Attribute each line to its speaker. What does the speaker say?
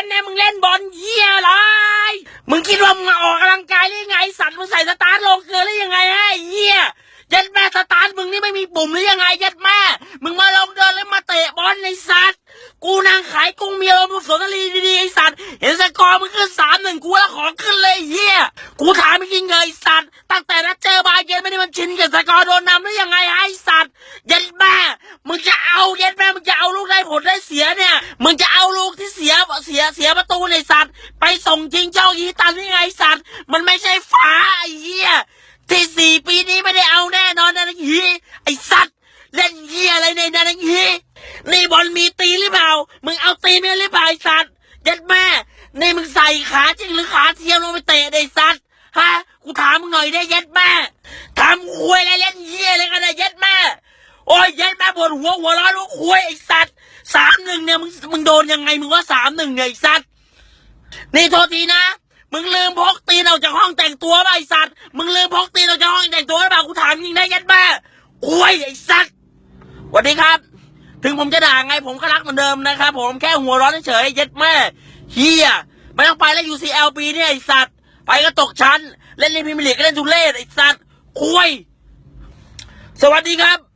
Speaker 1: อะไรมึงเนี่ยนแน่มึงเล่นบอลเหี้ยอะไร มึงคิดว่ามึงออกกำลังกายได้ยังไง สัตว์มึงใส่สตาร์ทลงเกลือได้ยังไงฮะไอ้เหี้ยยันแม่สตาร์ทมึงนี่ไม่มีปุ่มหรือยังไงยันแม่ มึงมาลงเดินแล้วมาเตะบอลในสัตว์ กูนางขายกุ้งเมียลมสนทรีดีๆไอสัตว์ เห็นสกอร์มึงขึ้นสามหนึ่งกูแล้วของขึ้นเลยเฮียกูถามจริงเลยสัตว์ ตั้งแต่นัดเจอบาเย็นไม่ได้มันชินกับสกอร์โดนนำได้ยังไงไอ้ มึงจะเอาลูกที่เสียเสียเสียประตูในสัตว์ ไปส่งจริงเจ้าอีตันนี่ไงสัตว์ มันไม่ใช่ฝาไอ้เหี้ยที่สี่ปีนี้ไม่ได้เอาแน่นอนนะไอ้เหี้ยไอ้สัตว์เล่นเหี้ยอะไรในนาฬิกีนี่บอลมีตีหรือเปล่า มึงเอาตีไม่หรือเปล่าไอ้สัตว์ยัดแม่นี่มึงใส่ขาจริงหรือขาเทียมลงไปเตะได้สัตว์ฮะกูถามมึงหน่อยได้ยัดแม่ทำคุยอะไรเล่นเหี้ยอะไรกันนะยัดแม่ โอ้ยยัดแม่ปวดหัวหัวร้อนหัวคุยไอ้สัตว์สามหนึ่งเนี่ยมึงมึงโดนยังไงมึงว่าสามหนึ่งเนี่ยไอ้สัตว์นี่โทษทีนะ มึงลืมพกตีนออกจากห้องแต่งตัวป่ะไอสัตว์มึงลืมพกตีนออกจากห้องแต่งตัวป่ากูถามจริงได้ยัดแม่โอ้ยไอสัตว์สวัสดีครับ ถึงผมจะด่าไงผมก็รักเหมือนเดิมนะครับผมแค่หัวร้อนเฉยๆยัดแม่เฮียไม่ต้องไปแล้ว UCL ปีเนี่ยไอสัตว์ไปก็ตกชั้น เล่นในพรีเมียร์ลีกก็เล่นทุเรศไอสัตว์คุยสวัสดีครับ